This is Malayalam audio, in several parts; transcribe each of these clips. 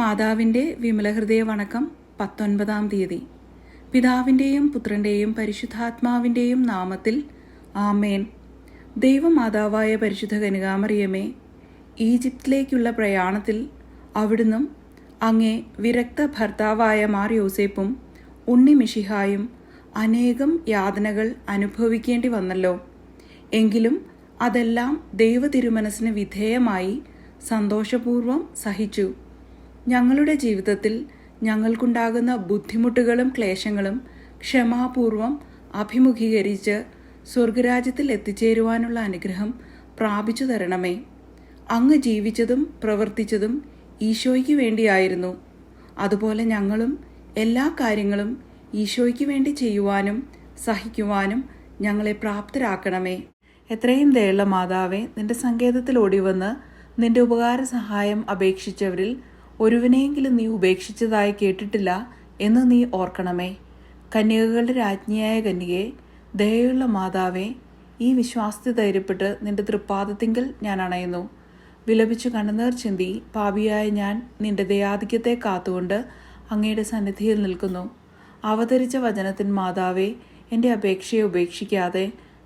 മാതാവിന്റെ വിമലഹൃദയ വണക്കം പത്തൊൻപതാം തീയതി. പിതാവിന്റെയും പുത്രന്റെയും പരിശുദ്ധാത്മാവിന്റെയും നാമത്തിൽ ആമേൻ. ദൈവമാതാവായ പരിശുദ്ധ കനികാമറിയമേ ഈജിപ്തിലേക്കുള്ള പ്രയാണത്തിൽ അവിടുന്നും അങ്ങേ വിരക്ത ഭർത്താവായ മാർ യോസേപ്പും ഉണ്ണി മിഷിഹായും അനേകം യാതനകൾ അനുഭവിക്കേണ്ടി വന്നല്ലോ. എങ്കിലും അതെല്ലാം ദൈവ തിരുമനസ്സിന് വിധേയമായി സന്തോഷപൂർവം സഹിച്ചു. ഞങ്ങളുടെ ജീവിതത്തിൽ ഞങ്ങൾക്കുണ്ടാകുന്ന ബുദ്ധിമുട്ടുകളും ക്ലേശങ്ങളും ക്ഷമാപൂർവം അഭിമുഖീകരിച്ച് സ്വർഗരാജ്യത്തിൽ എത്തിച്ചേരുവാനുള്ള അനുഗ്രഹം പ്രാപിച്ചു തരണമേ. അങ്ങ് ജീവിച്ചതും പ്രവർത്തിച്ചതും ഈശോയ്ക്ക് വേണ്ടിയായിരുന്നു. അതുപോലെ ഞങ്ങളും എല്ലാ കാര്യങ്ങളും ഈശോയ്ക്ക് വേണ്ടി ചെയ്യുവാനും സഹിക്കുവാനും ഞങ്ങളെ പ്രാപ്തരാക്കണമേ. എത്രയും ദയുള്ള മാതാവേ നിന്റെ സങ്കേതത്തിൽ ഓടിവന്ന് നിന്റെ ഉപകാര സഹായം അപേക്ഷിച്ചവരിൽ ഒരുവനെയെങ്കിലും നീ ഉപേക്ഷിച്ചതായി കേട്ടിട്ടില്ല എന്ന് നീ ഓർക്കണമേ. കന്യകകളുടെ രാജ്ഞിയായ കന്യകെ ദയയുള്ള മാതാവേ ഈ വിശ്വാസത്തെ ധൈര്യപ്പെട്ട് നിന്റെ തൃപ്പാദത്തിങ്കിൽ ഞാൻ അണയുന്നു. വിലപിച്ചു കണ്ണുനീർ ചിന്തി പാപിയായ ഞാൻ നിന്റെ ദയാധിക്യത്തെ കാത്തുകൊണ്ട് അങ്ങയുടെ സന്നിധിയിൽ നിൽക്കുന്നു. അവതരിച്ച വചനത്തിൻ മാതാവേ എന്റെ അപേക്ഷയെ ഉപേക്ഷിക്കാതെ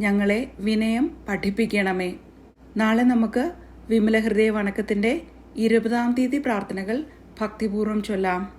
ഞങ്ങളെ വിനയം പഠിപ്പിക്കണമേ. നാളെ നമുക്ക് വിമലഹൃദയ വണക്കത്തിന്റെ ഇരുപതാം തീയതി പ്രാർത്ഥനകൾ ഭക്തിപൂർവം ചൊല്ലാം.